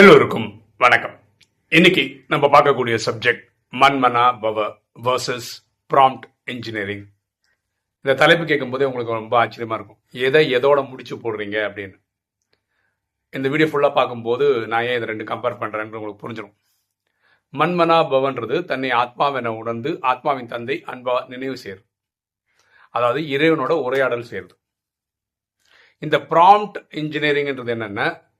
எல்லோருக்கும் வணக்கம். இன்னைக்கு நம்ம பார்க்கக்கூடிய சப்ஜெக்ட் மன்மனா பவ வர்சஸ் ப்ராம்ப்ட் இன்ஜினியரிங் இந்த தலைப்பு கேட்கும்போதே உங்களுக்கு ரொம்ப ஆச்சரியமா இருக்கும். எதை எதோட முடிச்சு போடுறீங்க அப்படின்னு. இந்த வீடியோ ஃபுல்லாக பார்க்கும்போது நான் ஏன் இதை ரெண்டு கம்பேர் பண்ணுறேன்னு உங்களுக்கு புரிஞ்சிடும் மன்மனா பவன்றது தன்னை ஆத்மாவென உணர்ந்து ஆத்மாவின் தந்தை அன்பா நினைவு சேரும். அதாவது இறைவனோட உரையாடல் சேருது. இந்த ப்ராம்ப்ட் இன்ஜினியரிங்ன்றது என்னென்ன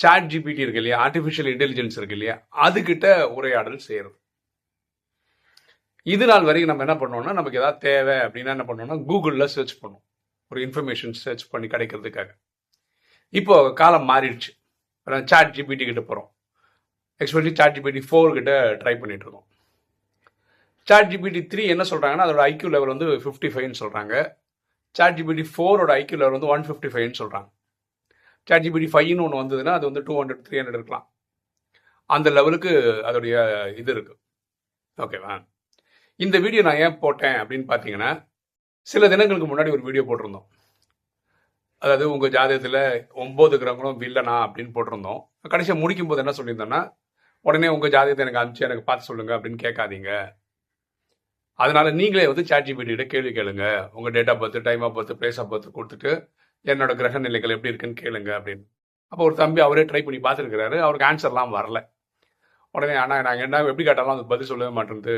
சாட் ஜிபிடி இருக்கு இல்லையா? ஆர்டிஃபிஷியல் இன்டெலிஜென்ஸ் இருக்கு இல்லையா? அதுகிட்ட உரையாடல் செய்யறது. இது நாள் வரைக்கும் நம்ம என்ன பண்ணோம்னா நமக்கு ஏதாவது தேவை அப்படின்னா என்ன பண்ணோம்னா கூகுளில் சர்ச் பண்ணுவோம். ஒரு இன்ஃபர்மேஷன் சர்ச் பண்ணி கிடைக்கிறதுக்காக. இப்போ காலம் மாறிடுச்சு. சாட் ஜிபிடி கிட்ட போகிறோம் எக்ஸ்பெஷலி சாட் ஜிபிடி ஃபோர் கிட்ட ட்ரை பண்ணிட்டு இருக்கோம். சாட் ஜிபிடி த்ரீ என்ன சொல்கிறாங்கன்னா அதோட ஐக்யூ லெவல் வந்து ஃபிஃப்டி ஃபைவ்னு சொல்கிறாங்க சாட் ஜிபிடி ஃபோரோட ஐக்யூ லெவல் வந்து ஒன் ஃபிஃப்டி ஃபைவ்னு சொல்கிறாங்க சாட் ஜிபிடி ஃபைவ்னு ஒன்று வந்ததுன்னா அது வந்து டூ ஹண்ட்ரட் த்ரீ ஹண்ட்ரட் இருக்கலாம். அந்த லெவலுக்கு அதோடைய இது இருக்குது ஓகேவா இந்த வீடியோ நான் ஏன் போட்டேன் அப்படின்னு பார்த்தீங்கன்னா சில தினங்களுக்கு முன்னாடி ஒரு வீடியோ போட்டிருந்தோம். அதாவது உங்கள் ஜாதகத்தில் ஒம்பது கிரகங்களும் வில்லனா அப்படின்னு போட்டிருந்தோம். கடைசியாக முடிக்கும் போது என்ன சொல்லியிருந்தோன்னா உடனே உங்கள் ஜாதகத்தை எனக்கு அனுப்பிச்சு எனக்கு பார்த்து சொல்லுங்க அப்படின்னு கேட்காதீங்க. அதனால நீங்களே வந்து சாட் ஜிபிடிகிட்ட கேள்வி கேளுங்க. உங்கள் date of birth time of birth place of birth கொடுத்துட்டு என்னோட கிரக நிலைகள் எப்படி இருக்குன்னு கேளுங்க அப்படின்னு. அப்போ ஒரு தம்பி அவரே ட்ரை பண்ணி பார்த்துருக்கிறாரு. அவருக்கு ஆன்சர்லாம் வரல. உடனே ஆனால் நாங்கள் என்ன எப்படி கேட்டாலும் அது பதில் சொல்லவே மாட்டேங்குது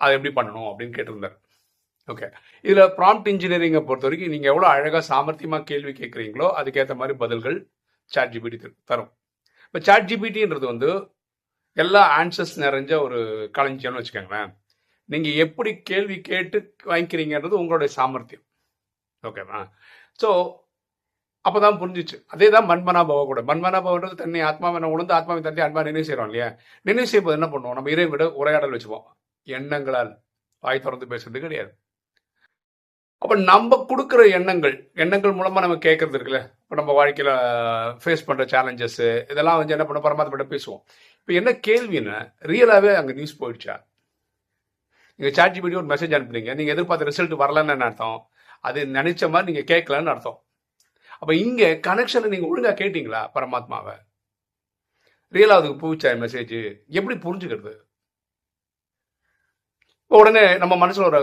அதை எப்படி பண்ணணும் அப்படின்னு கேட்டிருந்தார். ஓகே இதில் ப்ராம்ப்ட் இன்ஜினியரிங்கை பொறுத்த வரைக்கும் நீங்கள் எவ்வளோ அழகாக சாமர்த்தியமாக கேள்வி கேட்குறீங்களோ அதுக்கேற்ற மாதிரி பதில்கள் சாட் ஜிபிடி தரும். இப்போ சாட் ஜிபிடின்றது வந்து எல்லா ஆன்சர்ஸ் நிறைஞ்ச ஒரு களஞ்சியம்னு வச்சுக்கோங்களேன். நீங்கள் எப்படி கேள்வி கேட்டு வாங்கிக்கிறீங்கன்றது உங்களுடைய சாமர்த்தியம். ஓகேவா ஸோ அப்போ தான் புரிஞ்சிச்சு. அதே தான் மண்மனா பவ கூட. மண்மனா பவன்றது தன்னை ஆத்மாவை உளுந்து ஆத்மாவின் தண்ணி அன்பா நினைவு செய்கிறோம் இல்லையா? நினைவு செய்வது என்ன பண்ணுவோம்? நம்ம இறை விட உரையாடல் வச்சுப்போம். எண்ணங்களால். வாய் திறந்து பேசுறது கிடையாது. அப்போ நம்ம கொடுக்குற எண்ணங்கள் எண்ணங்கள் மூலமாக நம்ம கேட்கறது இருக்குல்ல? இப்போ நம்ம வாழ்க்கையில் ஃபேஸ் பண்ணுற சேலஞ்சஸ்ஸு இதெல்லாம் வந்து என்ன பண்ண பரமாத்மிட்ட பேசுவோம். இப்போ என்ன கேள்வின்னா ரியலாகவே அங்கே நியூஸ் போயிடுச்சா? நீங்கள் சாட் ஜிபிடி ஒரு மெசேஜ் அனுப்புனீங்க. நீங்கள் எதிர்பார்த்த ரிசல்ட் வரலன்னு அர்த்தம்? அது நினைச்ச மாதிரி நீங்க கேட்கலன்னு அர்த்தம். அப்ப இங்க கனெக்ஷனை நீங்க ஒழுங்கா கேட்டீங்களா பரமாத்மாவை? ரியலாவதுக்கு பூச்சா மெசேஜ் எப்படி புரிஞ்சுக்கிறது? உடனே நம்ம மனசுல ஒரு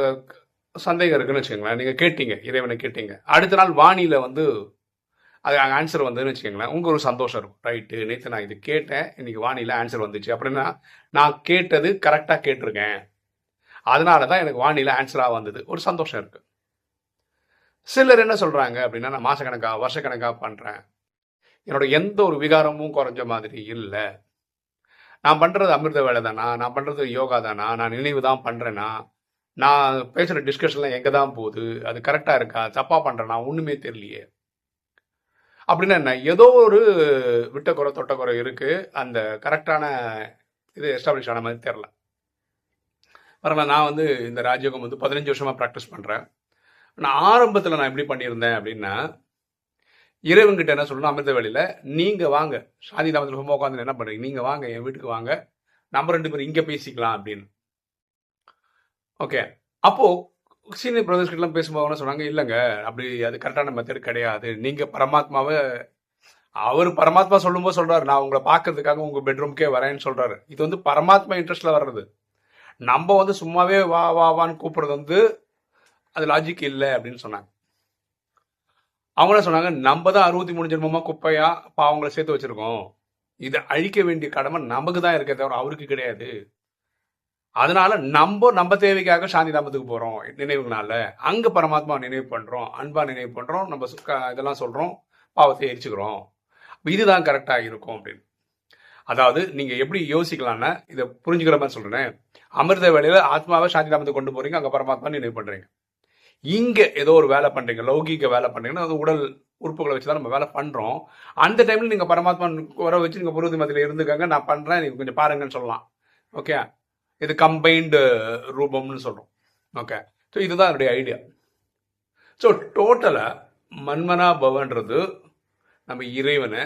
சந்தேகம் இருக்குன்னு வச்சுக்கோங்களேன். நீங்க கேட்டீங்க இறைவனை கேட்டீங்க. அடுத்த நாள் வாணியில வந்து அது ஆன்சர் வந்ததுன்னு வச்சுக்கோங்களேன். உங்களுக்கு ஒரு சந்தோஷம் இருக்கும். ரைட்டு நேற்று நான் இது கேட்டேன். இன்னைக்கு வாணியில ஆன்சர் வந்துச்சு. அப்படின்னா நான் கேட்டது கரெக்டாக கேட்டிருக்கேன். அதனால தான் எனக்கு வானியில் ஆன்சராக வந்தது. ஒரு சந்தோஷம் இருக்கு. சிலர் என்ன சொல்கிறாங்க அப்படின்னா நான் மாதக்கணக்காக வருஷக்கணக்காக பண்ணுறேன் என்னோட எந்த ஒரு விகாரமும் குறைஞ்ச மாதிரி இல்லை. நான் பண்ணுறது அமிர்த வேலை தானா நான் பண்ணுறது யோகா தானா நான் நினைவு தான் பண்ணுறேன்னா நான் பேசுகிற டிஸ்கஷன்லாம் எங்கே தான் போகுது? அது கரெக்டாக இருக்கா? தப்பாக பண்ணுறேனா ஒன்றுமே தெரியலையே. அப்படின்னா என்ன? ஏதோ ஒரு விட்ட குறை தொட்ட குறை அந்த கரெக்டான இது எஸ்டாப்ளிஷ் ஆன மாதிரி தெரில பரவாயில்ல நான் வந்து இந்த ராஜயோகம் வந்து பதினஞ்சு வருஷமாக ப்ராக்டிஸ் பண்ணுறேன் நான் ஆரம்பத்தில் நான் எப்படி பண்ணியிருந்தேன் அப்படின்னா இறைவன்கிட்ட என்ன சொல்லணும்? அமிர்த வேலையில் நீங்கள் வாங்க. சாதி தாமத்தில் சும்மா உட்காந்து என்ன பண்ணுறீங்க நீங்கள் வாங்க என் வீட்டுக்கு வாங்க. நம்ம ரெண்டு பேரும் இங்கே பேசிக்கலாம் அப்படின்னு. ஓகே. அப்போது சீனியர் பிரதர்ஸ் கிட்டலாம் பேசும்போது சொன்னாங்க? இல்லைங்க அப்படி அது கரெக்டான மெத்தட் கிடையாது. நீங்கள் பரமாத்மாவை அவர் பரமாத்மா சொல்லும்போது சொல்கிறார் நான் உங்களை பார்க்கறதுக்காக உங்கள் பெட்ரூம்க்கே வரேன்னு சொல்கிறாரு இது வந்து பரமாத்மா இன்ட்ரெஸ்ட்டில் வர்றது. நம்ம வந்து சும்மாவே வா வா வான்னு கூப்பிட்றது வந்து அது லாஜிக் இல்லை அப்படின்னு சொன்னாங்க. அவங்க என்ன சொன்னாங்க நம்ம தான் அறுபத்தி மூணு ஜென்மமாக குப்பையாக பாவங்களை சேர்த்து வச்சுருக்கோம். இதை அழிக்க வேண்டிய கடமை நமக்கு தான் இருக்கே தவிர அவருக்கு கிடையாது. அதனால நம்ம நம்ம தேவைக்காக சாந்தி தாமத்துக்கு போகிறோம் நினைவுனால அங்கே பரமாத்மா நினைவு பண்ணுறோம் அன்பாக நினைவு பண்ணுறோம் நம்ம சுக்க- இதெல்லாம் சொல்கிறோம் பாவத்தை எரிச்சுக்கிறோம். இதுதான் கரெக்டாக இருக்கும் அப்படின்னு. அதாவது நீங்கள் எப்படி யோசிக்கலாம்னா இதை புரிஞ்சுக்கிற மாதிரி சொல்கிறேன் அமிர்த வேலையில் ஆத்மாவை சாந்தி தாமத்துக்கு கொண்டு போகிறீங்க அங்கே பரமாத்மா நினைவு பண்ணுறீங்க இங்கே ஏதோ ஒரு வேலை பண்ணுறீங்க லௌகிக வேலை பண்ணுறீங்கன்னா அது உடல் உறுப்புகளை வச்சு தான் நம்ம வேலை பண்ணுறோம் அந்த டைமில் நீங்கள் பரமாத்மா வர வச்சு நீங்கள் புருதி மத்தியில இருந்துக்கங்க நான் பண்ணுறேன் நீங்கள் கொஞ்சம் பாருங்கன்னு சொல்லலாம். ஓகே இது கம்பைன்டு ரூபம்னு சொல்கிறோம் ஓகே ஸோ இதுதான் என்னுடைய ஐடியா ஸோ டோட்டலாக மன்மனா பவன்றது நம்ம இறைவனை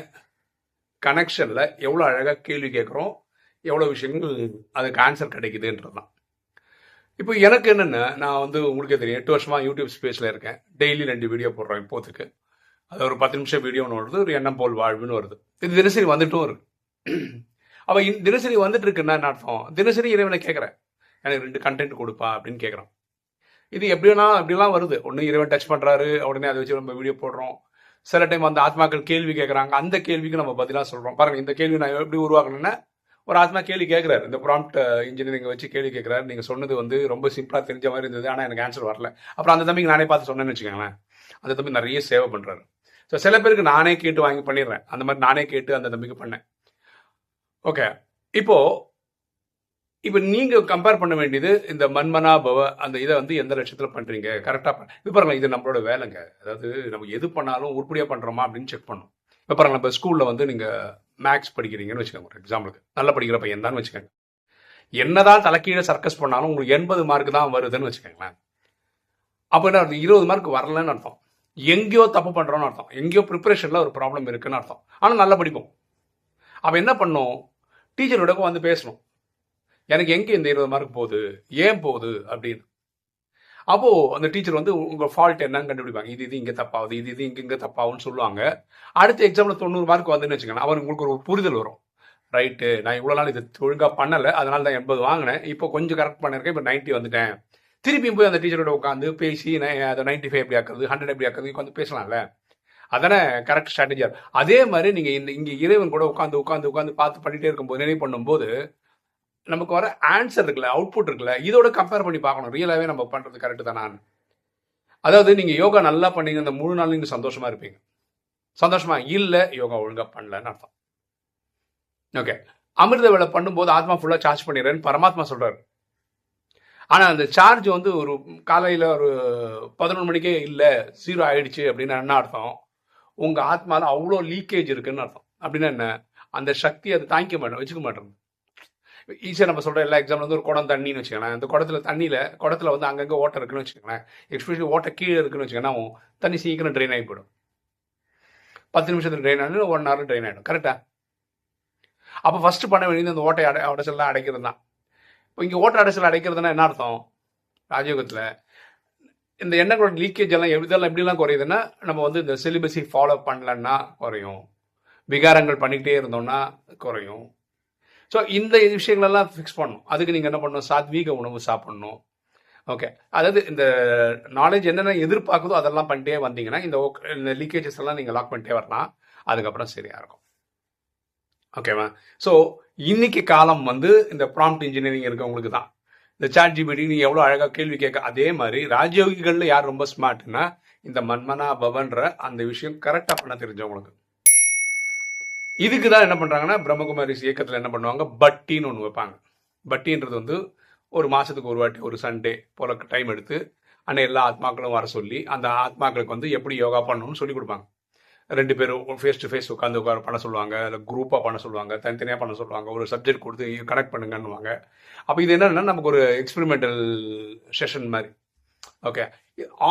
கனெக்ஷனில் எவ்வளோ அழகாக கேள்வி கேட்குறோம் எவ்வளோ விஷயங்கள் அதுக்கு ஆன்சர் கிடைக்குதுன்றது தான் இப்போ எனக்கு என்னென்ன நான் வந்து உங்களுக்கே தெரியும் எட்டு வருஷமாக யூடியூப் ஸ்பேஸில் இருக்கேன். டெய்லி ரெண்டு வீடியோ போடுறேன் இப்போத்துக்கு அது ஒரு பத்து நிமிஷம் வீடியோ ஒன்று வருது ஒரு எண்ணம் போல் வாழ்வுன்னு வருது. இது தினசரி வந்துட்டும் இருக்கு. அப்போ தினசரி வந்துட்டு இருக்குன்னா என்ன அர்த்தம்? தினசரி இறைவனை கேட்குறேன் எனக்கு ரெண்டு கண்டென்ட் கொடுப்பா அப்படின்னு கேட்குறான் இது எப்படின்னா அப்படிலாம் வருது. ஒன்று இறைவன் டச் பண்ணுறாரு உடனே அதை வச்சு நம்ம வீடியோ போடுறோம். சில டைம் அந்த ஆத்மாக்கள் கேள்வி கேட்குறாங்க அந்த கேள்விக்கு நம்ம பதிலாக சொல்கிறோம் பாருங்கள் இந்த கேள்வி நான் எப்படி உருவாக்கணும்னா ஒரு ஆத்மா கேள்வி கேட்குறாரு இந்த ப்ராம்ப்ட் இன்ஜினியரிங் வச்சு கேள்வி கேட்குறாரு நீங்கள் சொன்னது வந்து ரொம்ப சிம்பிளாக தெரிஞ்ச மாதிரி இருந்தது. ஆனால் எனக்கு ஆன்சர் வரல. அப்புறம் அந்த தம்பிக்கு நானே பார்த்து சொன்னேன்னு வச்சுக்கோங்களேன். அந்த தம்பி நிறைய சேவை பண்ணுறாரு ஸோ சில பேருக்கு நானே கேட்டு வாங்கி பண்ணிடுறேன். அந்த மாதிரி நானே கேட்டு அந்த தம்பிக்கு பண்ணேன். ஓகே இப்போ இப்போ நீங்கள் கம்பேர் பண்ண வேண்டியது இந்த மன்மனா பவ அந்த இதை வந்து எந்த லட்சத்தில் பண்ணுறீங்க கரெக்டாக இது பாருங்க இது நம்மளோட வேலைங்க. அதாவது நம்ம எது பண்ணாலும் உருப்படியாக பண்ணுறோமா அப்படின்னு செக் பண்ணும். இப்போ பாருங்க இப்போ ஸ்கூலில் வந்து நீங்கள் மேக்ஸ் படிக்கிறீங்கன்னு வச்சுக்கோங்க ஒரு எக்ஸாம்பிளுக்கு நல்லா படிக்கிற பையன் தான் வச்சுக்கோங்க. என்னதான் தலைக்கீழே சர்க்கஸ் பண்ணாலும் உங்களுக்கு எண்பது மார்க் தான் வருதுன்னு வச்சுக்கோங்களேன். அப்போ என்ன அர்த்தம்? இருபது மார்க் வரலன்னு அர்த்தம். எங்கேயோ தப்பு பண்ணுறோன்னு அர்த்தம். எங்கேயோ ப்ரிப்பரேஷனில் ஒரு ப்ராப்ளம் இருக்குன்னு அர்த்தம். ஆனால் நல்லா படிப்போம். அப்போ என்ன பண்ணும்? டீச்சரோட வந்து பேசணும். எனக்கு எங்கே இந்த இருபது மார்க் போகுது? ஏன் போகுது? அப்படின்னு. அப்போ அந்த டீச்சர் வந்து உங்க ஃபால்ட் என்னன்னு கண்டுபிடிப்பாங்க. இது இது இங்க தப்பாகுது இது இது இங்க இங்க தப்பாகுன்னு சொல்லுவாங்க. அடுத்த எக்ஸாம்ல தொண்ணூறு மார்க் வந்துன்னு வச்சுக்கோங்க. அவருக்கு உங்களுக்கு ஒரு புரிதல் வரும். ரைட்டு நான் இவ்வளோ நாள் இது ஒழுங்காக பண்ணலை அதனால தான் எண்பது வாங்கினேன். இப்போ கொஞ்சம் கரெக்ட் பண்ணியிருக்கேன் இப்போ நைன்ட்டி வந்துட்டேன். திருப்பியும் போய் அந்த டீச்சரோட உட்காந்து பேசி நான் அதை நைன்டி ஃபைவ் எப்படி ஆக்குறது ஹண்ட்ரட் எப்படி ஆக்குறது உட்காந்து பேசலாம்ல. அதானே கரெக்ட் ஸ்ட்ராட்டஜியாக அதே மாதிரி நீங்கள் இந்த இங்கே இறைவன் கூட உட்காந்து உட்காந்து உட்காந்து பார்த்து பண்ணிகிட்டே இருக்கும்போது நினைவு பண்ணும்போது நமக்கு வர ஆன்சர் இருக்குல்ல அவுட்புட் இருக்குல்ல இதோட கம்பேர் பண்ணி பார்க்கணும். ரியலாகவே நம்ம பண்ணுறது கரெக்ட் தானா? அதாவது நீங்கள் யோகா நல்லா பண்ணீங்க இந்த முழு நாள் நீங்கள் சந்தோஷமாக இருப்பீங்க. சந்தோஷமா இல்லை யோகா ஒழுங்காக பண்ணலன்னு அர்த்தம். ஓகே அமிர்த வேலை பண்ணும்போது ஆத்மா ஃபுல்லாக சார்ஜ் பண்ணிடுறேன்னு பரமாத்மா சொல்கிறார் ஆனால் அந்த சார்ஜ் வந்து ஒரு காலையில் ஒரு பதினொன்று மணிக்கே இல்லை ஜீரோ ஆயிடுச்சு அப்படின்னு என்ன அர்த்தம்? உங்கள் ஆத்மாவில் அவ்வளோ லீக்கேஜ் இருக்குன்னு அர்த்தம். அப்படின்னா என்ன? அந்த சக்தி அதை தாங்கிக்க மாட்டேன் வச்சுக்க மாட்டேன் ஈஸியாக நம்ம சொல்கிற எல்லா எக்ஸாம்பிள் வந்து ஒரு குடம் தண்ணின்னு வச்சுக்கோங்களேன். அந்த குடத்துல தண்ணியில் குடத்தில் வந்து அங்கங்கே ஓட்டை இருக்குன்னு வச்சுக்கோங்களேன். எக்ஸ்பெஷலி ஓட்டை கீழே இருக்குன்னு வச்சுக்கோங்கன்னா தண்ணி சீக்கிரம் ட்ரெயின் ஆகி போயிடும். பத்து நிமிஷத்தில் ட்ரெயின் ஆகிடும் ஒன் ஹவர் ட்ரெயின் ஆகிடும் கரெக்டாக அப்போ ஃபஸ்ட்டு பண்ண வேண்டியது அந்த ஓட்டை அடை அடைச்சல்லாம் அடைக்கிறது தான். இப்போ இங்கே ஓட்டை அடைச்சல் அடைக்கிறதுனா என்ன அர்த்தம்? ராஜயோகத்தில் இந்த எண்ணங்களோட லீக்கேஜ் எல்லாம் எப்படி இதெல்லாம் எப்படிலாம் குறையுதுன்னா நம்ம வந்து இந்த சிலிபஸை ஃபாலோ பண்ணலன்னா குறையும். விகாரங்கள் பண்ணிக்கிட்டே இருந்தோம்னா குறையும். ஸோ இந்த விஷயங்களெல்லாம் ஃபிக்ஸ் பண்ணணும். அதுக்கு நீங்கள் என்ன பண்ணணும்? சாத்வீக உணவு சாப்பிடணும். ஓகே அதாவது இந்த நாலேஜ் என்னென்ன எதிர்பார்க்குதோ அதெல்லாம் பண்ணிட்டே வந்தீங்கன்னா இந்த இந்த லீக்கேஜஸ் எல்லாம் நீங்கள் லாக் பண்ணிட்டே வரலாம். அதுக்கப்புறம் சரியாக இருக்கும். ஓகேவா ஸோ இன்னைக்கு காலம் வந்து இந்த ப்ராம்ப்ட் இன்ஜினியரிங் இருக்கவங்களுக்கு தான். இந்த சாட் ஜிபிடி நீ எவ்வளோ அழகாக கேள்வி கேட்க அதே மாதிரி ராஜயோகிகளில் யார் ரொம்ப ஸ்மார்ட்னா இந்த மன்மனா பவன்ற அந்த விஷயம் கரெக்டாக பண்ண தெரிஞ்சவங்களுக்கு. இதுக்கு தான் என்ன பண்ணுறாங்கன்னா பிரம்மகுமாரிஸ் இயக்கத்தில் என்ன பண்ணுவாங்க? பட்டின்னு ஒன்று வைப்பாங்க. பட்டின்றது வந்து ஒரு மாதத்துக்கு ஒரு வாட்டி ஒரு சண்டே போல டைம் எடுத்து அன்னை எல்லா ஆத்மாக்களும் வர சொல்லி அந்த ஆத்மாக்களுக்கு வந்து எப்படி யோகா பண்ணணும்னு சொல்லி கொடுப்பாங்க. ரெண்டு பேரும் ஃபேஸ் டு ஃபேஸ் உட்காந்து உட்கார பண்ண சொல்லுவாங்க இல்லை குரூப்பாக பண்ண சொல்லுவாங்க தனித்தனியாக பண்ண சொல்லுவாங்க ஒரு சப்ஜெக்ட் கொடுத்து கனெக்ட் பண்ணுங்கன்னுவாங்க. அப்போ இது என்னன்னா நமக்கு ஒரு எக்ஸ்பெரிமெண்டல் செஷன் மாதிரி. ஓகே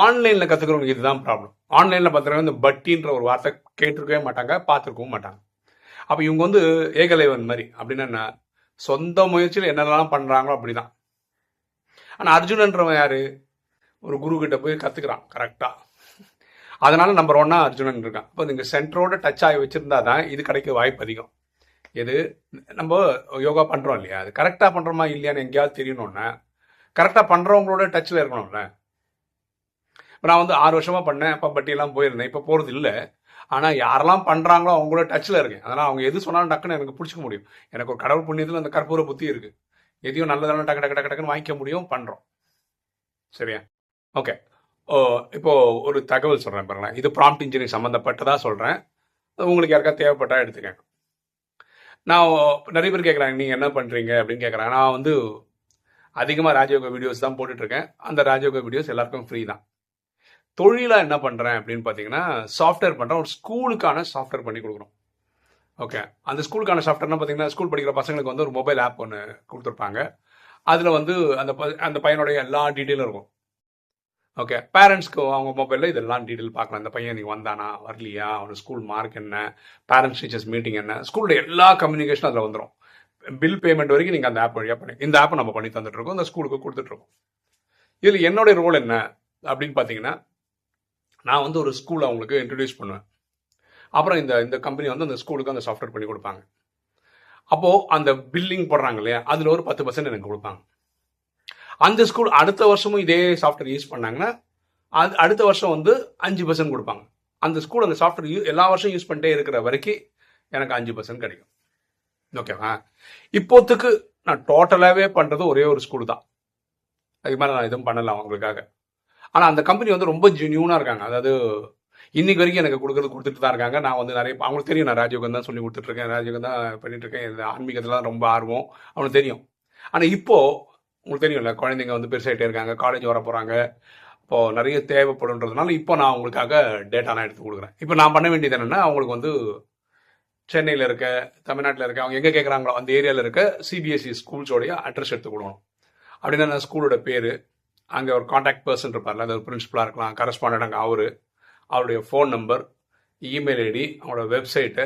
ஆன்லைனில் கற்றுக்கிறவங்க இதுதான் ப்ராப்ளம் ஆன்லைனில் பார்த்துக்கிறவங்க இந்த பட்டின்ற ஒரு வார்த்தை கேட்டிருக்கவே மாட்டாங்க பார்த்துருக்கவும் மாட்டாங்க. அப்போ இவங்க வந்து ஏகலைவன் மாதிரி. அப்படின்னா என்ன? சொந்த முயற்சியில் என்னென்னலாம் பண்ணுறாங்களோ அப்படிதான். ஆனால் அர்ஜுனன்றவன் யார்? ஒரு குரு கிட்ட போய் கற்றுக்கிறான் கரெக்டாக அதனால நம்பர் ஒன்னா அர்ஜுனன் இருக்கான். அப்போ நீங்கள் சென்டரோட டச் ஆகி வச்சுருந்தா தான் இது கிடைக்க வாய்ப்பு அதிகம். எது? நம்ம யோகா பண்ணுறோம் இல்லையா? அது கரெக்டாக பண்ணுறோமா இல்லையான்னு எங்கேயாவது தெரியணும்னா கரெக்டாக பண்ணுறவங்களோட டச்சில் இருக்கணும்ல. இப்போ நான் வந்து ஆறு வருஷமாக பண்ணேன் அப்போ பட்டியெல்லாம் போயிருந்தேன். இப்போ போகிறது இல்லை ஆனால் யாரெல்லாம் பண்ணுறாங்களோ அவங்களோட டச்சில் இருக்கேன் அதனால் அவங்க எது சொன்னாலும் டக்குன்னு எனக்கு பிடிச்சிக்க முடியும். எனக்கு ஒரு கடவுள் புண்ணியத்தில் அந்த கற்பூர புத்தி இருக்குது எதையும் நல்லதான டக்கு டக்கு டக்கு டக்குன்னு வாங்கிக்க முடியும் பண்ணுறோம் சரியா? ஓகே ஓ இப்போ ஒரு தகவல் சொல்கிறேன் பாருங்களேன். இது ப்ராம்ப்ட் இன்ஜினியரிங் சம்மந்தப்பட்டதாக சொல்கிறேன் உங்களுக்கு யாருக்கா தேவைப்பட்டா எடுத்துக்கங்க. நான் நிறைய பேர் கேட்குறாங்க நீங்கள் என்ன பண்ணுறீங்க அப்படின்னு கேட்குறாங்க நான் வந்து அதிகமாக ராஜயோகா வீடியோஸ் தான் போட்டுட்ருக்கேன் அந்த ராஜயோகா வீடியோஸ் எல்லாருக்கும் ஃப்ரீ தான். தொழிலாக என்ன பண்ணுறேன் அப்படின்னு பார்த்தீங்கன்னா சாஃப்ட்வேர் பண்ணுறேன் ஒரு ஸ்கூலுக்கான சாஃப்ட்வேர் பண்ணி கொடுக்குறோம் ஓகே அந்த ஸ்கூலுக்கான சாஃப்ட்வேர்னா பார்த்தீங்கன்னா ஸ்கூல் படிக்கிற பசங்களுக்கு வந்து ஒரு மொபைல் ஆப் ஒன்று கொடுத்துருப்பாங்க. அதில் வந்து அந்த ப- அந்த பையனுடைய எல்லா டீட்டெயிலும் இருக்கும். ஓகே பேரண்ட்ஸ்க்கு அவங்க மொபைலில் இதெல்லாம் டீட்டெயில் பார்க்கலாம். இந்த பையன் நீ வந்தானா? வரலையா? அவனோட ஸ்கூல் மார்க் என்ன? பேரண்ட்ஸ் டீச்சர்ஸ் மீட்டிங் என்ன? ஸ்கூலோட எல்லா கம்யூனிகேஷனும் அதில் வந்துடும் பில் பேமெண்ட் வரைக்கும் நீங்கள் அந்த ஆப் வழியாக பண்ணி இந்த ஆப்பை நம்ம பண்ணி தந்துட்டுருக்கோம் அந்த இந்த ஸ்கூலுக்கு கொடுத்துட்ருக்கோம் இதில் என்னுடைய ரோல் என்ன? அப்படின்னு பார்த்தீங்கன்னா நான் வந்து ஒரு ஸ்கூல் அவங்களுக்கு இன்ட்ரடியூஸ் பண்ணுவேன். அப்புறம் இந்த இந்த கம்பெனி வந்து அந்த ஸ்கூலுக்கு அந்த சாஃப்ட்வேர் பண்ணி கொடுப்பாங்க. அப்போது அந்த பில்லிங் போடுறாங்க இல்லையா? அதில் ஒரு பத்து பர்சன்ட் எனக்கு கொடுப்பாங்க. அந்த ஸ்கூல் அடுத்த வருஷமும் இதே சாஃப்ட்வேர் யூஸ் பண்ணாங்கன்னா அது அடுத்த வருஷம் வந்து அஞ்சு பர்சன்ட் கொடுப்பாங்க. அந்த ஸ்கூல் அந்த சாஃப்ட்வேர் யூ எல்லா வருஷம் யூஸ் பண்ணிட்டே இருக்கிற வரைக்கும் எனக்கு அஞ்சு பர்சன்ட் கிடைக்கும். ஓகேவா இப்போத்துக்கு நான் டோட்டலாகவே பண்ணுறது ஒரே ஒரு ஸ்கூல் தான். அதுக்கு மேலே நான் எதுவும் பண்ணலாம் அவங்களுக்காக. ஆனால் அந்த கம்பெனி வந்து ரொம்ப ஜென்யூனாக இருக்காங்க. அதாவது இன்னைக்கு வரைக்கும் எனக்கு கொடுக்குறது கொடுத்துட்டு தான் இருக்காங்க. நான் வந்து நிறைய அவங்களுக்கு தெரியும். நான் ராஜயோகம் தான் சொல்லி கொடுத்துட்ருக்கேன் ராஜயோகம் தான் பண்ணிட்டுருக்கேன். இந்த ஆன்மீகத்தில் ரொம்ப ஆர்வம். அவனுக்கு தெரியும். ஆனால் இப்போது உங்களுக்கு தெரியும்ல குழந்தைங்க வந்து பெருசாகிட்டே இருக்காங்க. காலேஜ் வர போகிறாங்க இப்போது நிறைய தேவைப்படுன்றதுனால இப்போ நான் அவங்களுக்காக டேட்டாலாம் எடுத்து கொடுக்குறேன். இப்போ நான் பண்ண வேண்டியது என்னென்னா அவங்களுக்கு வந்து சென்னையில் இருக்க தமிழ்நாட்டில் இருக்க அவங்க எங்கே கேட்குறாங்களோ அந்த ஏரியாவில் இருக்க சிபிஎஸ்சி ஸ்கூல்ஸோடைய அட்ரஸ் எடுத்து கொடுக்கணும். அப்படின்னா ஸ்கூலோட பேர் அங்கே ஒரு காண்டாக்ட் பர்சன் இருப்பார்ல அது ஒரு பிரின்சிபலாக இருக்கலாம் கரஸ்பாண்டட் அங்கே அவர் அவருடைய ஃபோன் நம்பர் இமெயில் ஐடி அவங்களோட வெப்சைட்டு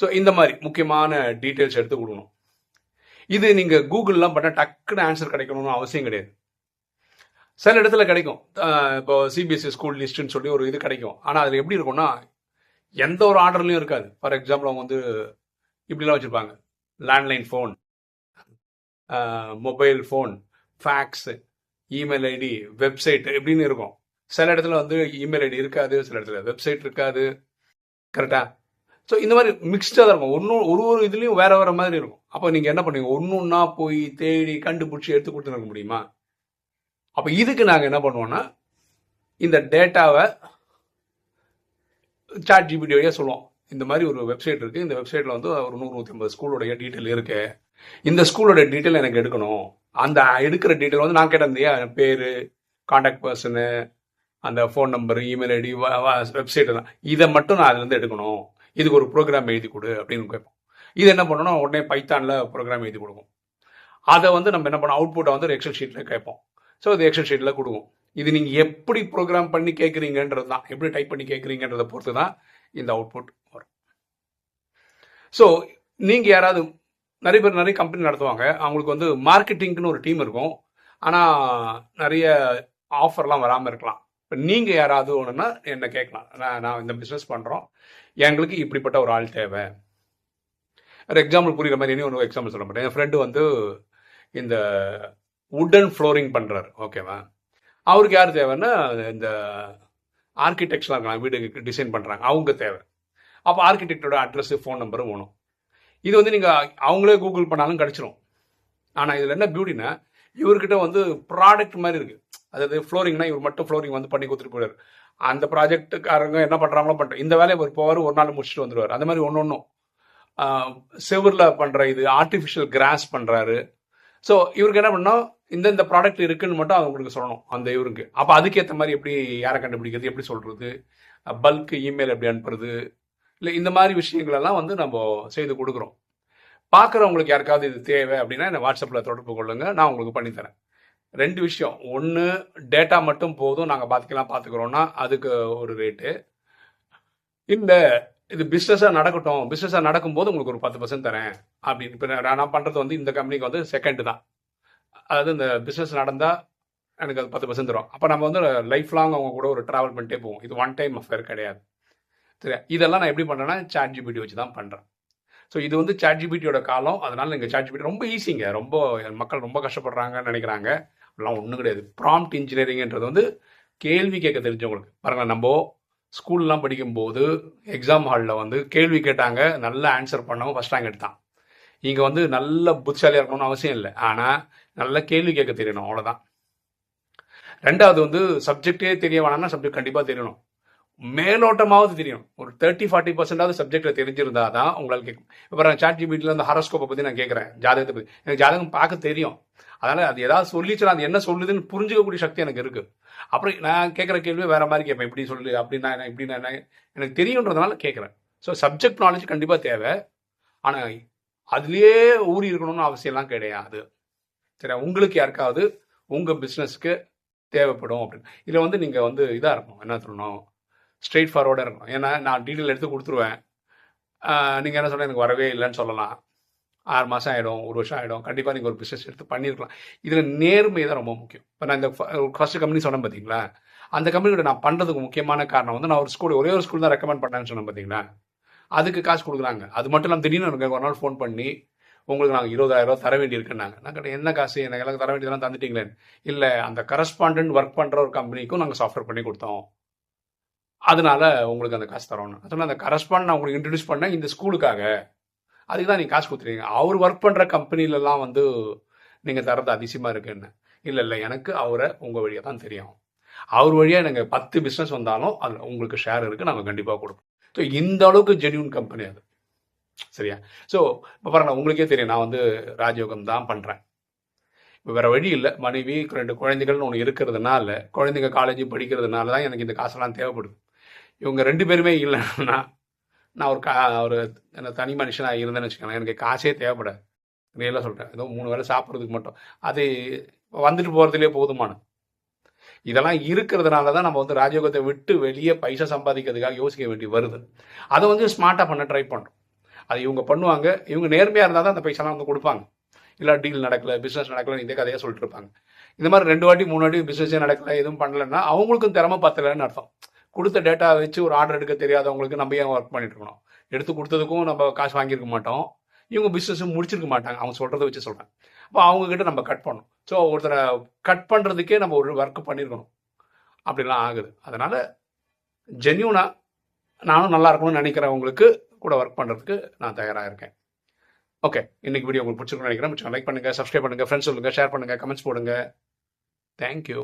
ஸோ இந்த மாதிரி முக்கியமான டீட்டெயில்ஸ் எடுத்து கொடுக்கணும். இது நீங்கள் கூகுள்லாம் பண்ணால் டக்குன்னு ஆன்சர் கிடைக்கணும்னு அவசியம் கிடையாது. சில இடத்துல கிடைக்கும். இப்போ சிபிஎஸ்சி ஸ்கூல் லிஸ்ட்டுன்னு சொல்லி ஒரு இது கிடைக்கும். ஆனால் அதில் எப்படி இருக்கும்னா எந்த ஒரு ஆர்டர்லையும் இருக்காது. ஃபார் எக்ஸாம்பிள் அவங்க வந்து இப்படிலாம் வச்சுருப்பாங்க. Landline phone mobile phone fax email ID website இப்படின்னு இருக்கும். சில இடத்துல வந்து இமெயில் ஐடி இருக்காது சில இடத்துல வெப்சைட் இருக்காது. கரெக்டா ஸோ இந்த மாதிரி மிக்ஸ்டாக தான் இருக்கும். ஒன்றும் ஒரு ஒரு இதுலேயும் வேற வேற மாதிரி இருக்கும். அப்போ நீங்கள் என்ன பண்ணுவீங்க? ஒன்று ஒன்றா போய் தேடி கண்டுபிடிச்சி எடுத்து கொடுத்துருக்க முடியுமா? அப்போ இதுக்கு நாங்கள் என்ன பண்ணுவோம்னா இந்த டேட்டாவை சாட் ஜிபிடி வழியாக சொல்லுவோம். இந்த மாதிரி ஒரு வெப்சைட் இருக்குது இந்த வெப்சைட்டில் வந்து ஒரு நூறு நூற்றி ஐம்பது ஸ்கூலோடைய டீட்டெயில் இருக்கு. இந்த ஸ்கூலோட டீட்டெயில் எனக்கு எடுக்கணும். அந்த எடுக்கிற டீட்டெயில் வந்து நான் கேட்டேன் இல்லையா பேர் காண்டாக்ட் பர்சனு அந்த phone number email ID website தான் இதை மட்டும் நான் அதுலேருந்து எடுக்கணும். இதுக்கு ஒரு ப்ரோக்ராம் எழுதி கொடு அப்படின்னு கேட்போம். இது என்ன பண்ணணும்? உடனே பைத்தானில் ப்ரோக்ராம் எழுதி கொடுக்கும். அதை வந்து நம்ம என்ன பண்ணோம் அவுட்புட்டை வந்து ஒரு எக்ஸல் ஷீட்டில் கேட்போம். ஸோ அது எக்ஸல் ஷீட்டில் கொடுக்கும். இது நீங்கள் எப்படி ப்ரோக்ராம் பண்ணி கேட்குறீங்கன்றது தான். எப்படி டைப் பண்ணி கேட்குறீங்கன்றதை பொறுத்து தான் இந்த அவுட்புட் வரும். ஸோ நீங்கள் யாராவது நிறைய பேர் நிறைய கம்பெனி நடத்துவாங்க. அவங்களுக்கு வந்து மார்க்கெட்டிங்க்குன்னு ஒரு டீம் இருக்கும். ஆனால் நிறைய ஆஃபர்லாம் வராமல் இருக்கலாம். இப்போ நீங்கள் யாராவது ஒன்றுனா என்ன கேட்கலாம். நான் நான் இந்த பிஸ்னஸ் பண்ணுறோம் எங்களுக்கு இப்படிப்பட்ட ஒரு ஆள் தேவை. ஒரு எக்ஸாம்பிள் புரியுற மாதிரி இனி ஒன்று எக்ஸாம்பிள் சொல்ல மாட்டேன். என் ஃப்ரெண்டு வந்து இந்த உட்டன் ஃப்ளோரிங் பண்ணுறாரு ஓகேவா அவருக்கு யார் தேவைன்னா இந்த ஆர்கிடெக்ட்ஸ்லாம் இருக்கலாம். வீடு டிசைன் பண்ணுறாங்க அவங்க தேவை. அப்போ ஆர்கிடெக்டோட அட்ரஸ் ஃபோன் நம்பரும் வேணும். இது வந்து நீங்கள் அவங்களே கூகுள் பண்ணாலும் கிடச்சிரும். ஆனால் இதில் என்ன பியூட்டினா இவர்கிட்ட வந்து ப்ராடக்ட் மாதிரி இருக்குது அதாவது ஃப்ளோரிங்னா இவர் மட்டும் ஃப்ளோரிங் வந்து பண்ணி கொடுத்துட்டு போயிடுவார். அந்த ப்ராஜெக்ட்டுக்காரங்க என்ன பண்ணுறாங்களோ பண்ணுறோம் இந்த வேலையை ஒரு போவார் ஒரு நாள் முடிச்சுட்டு வந்துடுவார். அந்த மாதிரி ஒன்று ஒன்றும் செவரில் பண்ணுற இது ஆர்டிஃபிஷியல் கிராஸ் பண்ணுறாரு ஸோ இவருக்கு என்ன பண்ணோம் இந்த இந்த ப்ராடக்ட் இருக்குன்னு மட்டும் அவங்களுக்கு சொல்லணும். அந்த இவருக்கு. அப்போ அதுக்கேற்ற மாதிரி எப்படி யாரை கண்டுபிடிக்கிறது எப்படி சொல்கிறது பல்க் இமெயில் எப்படி அனுப்புறது? இல்லை இந்த மாதிரி விஷயங்களெல்லாம் வந்து நம்ம செய்து கொடுக்குறோம். பார்க்குறவங்களுக்கு யாருக்காவது இது தேவை அப்படின்னா என்னை வாட்ஸ்அப்பில் தொடர்பு கொள்ளுங்கள் நான் உங்களுக்கு பண்ணித்தரேன் ரெண்டு விஷயம். ஒன்று டேட்டா மட்டும் போதும் நாங்கள் பார்த்துக்கலாம் பார்த்துக்குறோன்னா அதுக்கு ஒரு ரேட்டு இல்லை இது பிஸ்னஸாக நடக்கட்டும். பிஸ்னஸாக நடக்கும்போது உங்களுக்கு ஒரு பத்து பர்சன்ட் தரேன். அப்படின்னு இப்போ நான் பண்ணுறது வந்து இந்த கம்பெனிக்கு வந்து செகண்ட் தான். அதாவது இந்த பிஸ்னஸ் நடந்தால் எனக்கு அது பத்து பர்சன்ட் தரும். அப்போ நம்ம வந்து லைஃப் லாங் அவங்க கூட ஒரு ட்ராவல் பண்ணிட்டே போவோம். இது ஒன் டைம் அஃபேர் கிடையாது. சரி இதெல்லாம் நான் எப்படி பண்ணுறேன்னா சாட் ஜிபிடி வச்சு தான் பண்ணுறேன் ஸோ இது வந்து சாட் ஜிபிடியோட காலம். அதனால் நீங்கள் சாட் ஜிபிடி ரொம்ப ஈஸிங்க ரொம்ப மக்கள் ரொம்ப கஷ்டப்படுறாங்கன்னு நினைக்கிறாங்க. அதெல்லாம் ஒன்றும் கிடையாது. ப்ராம்ப்ட் இன்ஜினியரிங்ன்றது வந்து கேள்வி கேட்க தெரிஞ்சவங்களுக்கு. பாருங்கள் நம்ம ஸ்கூல்லாம் படிக்கும்போது எக்ஸாம் ஹாலில் வந்து கேள்வி கேட்டாங்க. நல்ல ஆன்சர் பண்ணவும் ஃபஸ்ட் ரேங்க் எடுத்தான். இங்கே வந்து நல்ல புத்திசாலியாக இருக்கணும்னு அவசியம் இல்லை. ஆனால் நல்ல கேள்வி கேட்க தெரியணும். அவ்வளோதான் ரெண்டாவது வந்து சப்ஜெக்டே தெரிய வேணாம்னா சப்ஜெக்ட் கண்டிப்பாக தெரியணும். மேலோட்டமாவது தெரியும். ஒரு தேர்ட்டி ஃபார்ட்டி பர்சன்டாவது சப்ஜெக்டில் தெரிஞ்சிருந்தா தான் உங்களுக்கு கேட்கும் இப்போ நான் சாட் ஜிபிடியில் அந்த ஹாரோஸ்கோப்பை பற்றி நான் கேட்குறேன். ஜாதகத்தை பற்றி எனக்கு ஜாதகம் பார்க்க தெரியும். அதனால் அது ஏதாவது சொல்லிச்சுன்னா அது என்ன சொல்லுதுன்னு புரிஞ்சுக்கக்கூடிய சக்தி எனக்கு இருக்குது அப்புறம் நான் கேட்குற கேள்வி வேறு மாதிரி கேட்பேன். இப்படி சொல்லு அப்படின்னா நான் இப்படின்னா நான் எனக்கு தெரியுன்றதுனால கேட்குறேன். ஸோ சப்ஜெக்ட் நாலேஜ் கண்டிப்பாக தேவை. ஆனால் அதுலேயே ஊறி இருக்கணும்னு அவசியம்லாம் கிடையாது. சரி உங்களுக்கு யாருக்காவது உங்கள் பிஸ்னஸ்க்கு தேவைப்படும் அப்படின்னு. இதில் வந்து நீங்கள் வந்து இதாக இருக்கணும். என்ன சொல்லணும்? ஸ்ட்ரெயிட் ஃபார்வர்டாக இருக்கும் ஏன்னா நான் டீட்டெயில் எடுத்து கொடுத்துருவேன். நீங்கள் என்ன சொன்னால் எனக்கு வரவே இல்லைன்னு சொல்லலாம். ஆறு மாதம் ஆகிடும் ஒரு வருஷம் ஆகிடும் கண்டிப்பாக நீங்கள் ஒரு பிஸ்னஸ் எடுத்து பண்ணியிருக்கலாம் இதில் நேர்மை தான் ரொம்ப முக்கியம். இப்போ நான் இந்த ஃபஸ்ட்டு கம்பெனி சொன்னேன் பார்த்தீங்களா அந்த கம்பெனியோட நான் பண்ணுறதுக்கு முக்கியமான காரணம் வந்து நான் ஒரு ஸ்கூல் ஒரே ஒரு ஸ்கூல் தான் ரெக்கமெண்ட் பண்ணேன்னு சொன்னேன் பார்த்தீங்களா அதுக்கு காசு கொடுக்குறாங்க. அது மட்டும் இல்லாமல் திடீர்னு எனக்கு ஒரு நாள் ஃபோன் பண்ணி உங்களுக்கு நாங்கள் இருபதாயிரம் ரூபா தர வேண்டியிருக்குன்னாங்க. நான் கேட்டேன் என்ன காசு? எனக்கு எல்லாம் தர வேண்டியதெல்லாம் தந்துட்டீங்களேன் இல்லை அந்த கரஸ்பாண்டன்ட் ஒர்க் பண்ணுற ஒரு கம்பெனிக்கும் நாங்கள் சாஃப்ட்வேர் பண்ணி கொடுத்தோம். அதனால உங்களுக்கு அந்த காசு தரோன்னு சொன்னால் அந்த கரஸ்பாண்ட் நான் உங்களுக்கு இன்ட்ரடியூஸ் பண்ணேன் இந்த ஸ்கூலுக்காக. அதுக்கு தான் நீங்கள் காசு கொடுத்துருக்கீங்க. அவர் ஒர்க் பண்ணுற கம்பெனிலலாம் வந்து நீங்கள் தரது அதிசயமாக இருக்குன்னு. இல்லை இல்லை எனக்கு அவரை உங்கள் வழியாக தான் தெரியும். அவர் வழியாக எனக்கு பத்து பிஸ்னஸ் வந்தாலும் அதில் உங்களுக்கு ஷேர் இருக்குது நாங்கள் கண்டிப்பாக கொடுப்போம். ஸோ இந்த அளவுக்கு ஜென்யூன் கம்பெனி அது. சரியா? ஸோ இப்போ பாருங்கள் உங்களுக்கே தெரியும் நான் வந்து ராஜயோகம் தான் பண்ணுறேன் இப்போ வேறு வழி இல்லை. மனைவி ரெண்டு குழந்தைகள்னு ஒன்று இருக்கிறதுனால குழந்தைங்க காலேஜ் படிக்கிறதுனால தான் எனக்கு இந்த காசெல்லாம் தேவைப்படுது. இவங்க ரெண்டு பேருமே இல்லைன்னா நான் ஒரு கா ஒரு என்ன தனி மனுஷனாக இருந்தேன்னு வச்சுக்கோங்களேன். எனக்கு காசே தேவைப்படாது. ரியலாக சொல்கிறேன் ஏதோ மூணு வேளை சாப்பிட்றதுக்கு மட்டும். அது வந்துட்டு போகிறதுலே போதுமான. இதெல்லாம் இருக்கிறதுனால தான் நம்ம வந்து ராஜயோகத்தை விட்டு வெளியே பைசா சம்பாதிக்கிறதுக்காக யோசிக்க வேண்டி வருது. அதை வந்து ஸ்மார்ட்டாக பண்ண ட்ரை பண்ணுறோம் அது இவங்க பண்ணுவாங்க. இவங்க நேர்மையாக இருந்தால் தான் அந்த பைசாலாம் வந்து கொடுப்பாங்க. இல்லை டீல் நடக்கலை பிஸ்னஸ் நடக்கலைன்னு இதே கதையாக சொல்லிட்டு இருப்பாங்க. இந்த மாதிரி ரெண்டு வாட்டி மூணு வாட்டி பிஸ்னஸே நடக்கலை எதுவும் பண்ணலைன்னா அவங்களுக்கும் திறமை பத்தலைன்னு அர்த்தம். கொடுத்த டேட்டா வச்சு ஒரு ஆர்டர் எடுக்க தெரியாதவங்களுக்கு நம்ம ஏன் ஒர்க் பண்ணிட்டு இருக்கணும்? எடுத்து கொடுத்ததுக்கும் நம்ம காசு வாங்கியிருக்க மாட்டோம். இவங்க பிஸ்னஸும் முடிச்சிருக்க மாட்டாங்க. அவங்க சொல்கிறத வச்சு சொல்கிறேன் அப்போ அவங்கக்கிட்ட நம்ம கட் பண்ணணும். ஸோ ஒருத்தரை கட் பண்ணுறதுக்கே நம்ம ஒரு ஒர்க் பண்ணியிருக்கணும் அப்படிலாம் ஆகுது. அதனால் ஜென்யூனாக நானும் நல்லா இருக்கணும்னு நினைக்கிறவங்களுக்கு கூட ஒர்க் பண்ணுறதுக்கு நான் தயாராக இருக்கேன். ஓகே இன்னைக்கு வீடியோ உங்களுக்கு பிடிச்சிருக்கணும்னு நினைக்கிறேன். லைக் பண்ணுங்கள் சப்ஸ்கிரைப் பண்ணுங்கள் ஃப்ரெண்ட்ஸ் சொல்லுங்கள் ஷேர் பண்ணுங்கள் கமெண்ட்ஸ் போடுங்க. தேங்க்யூ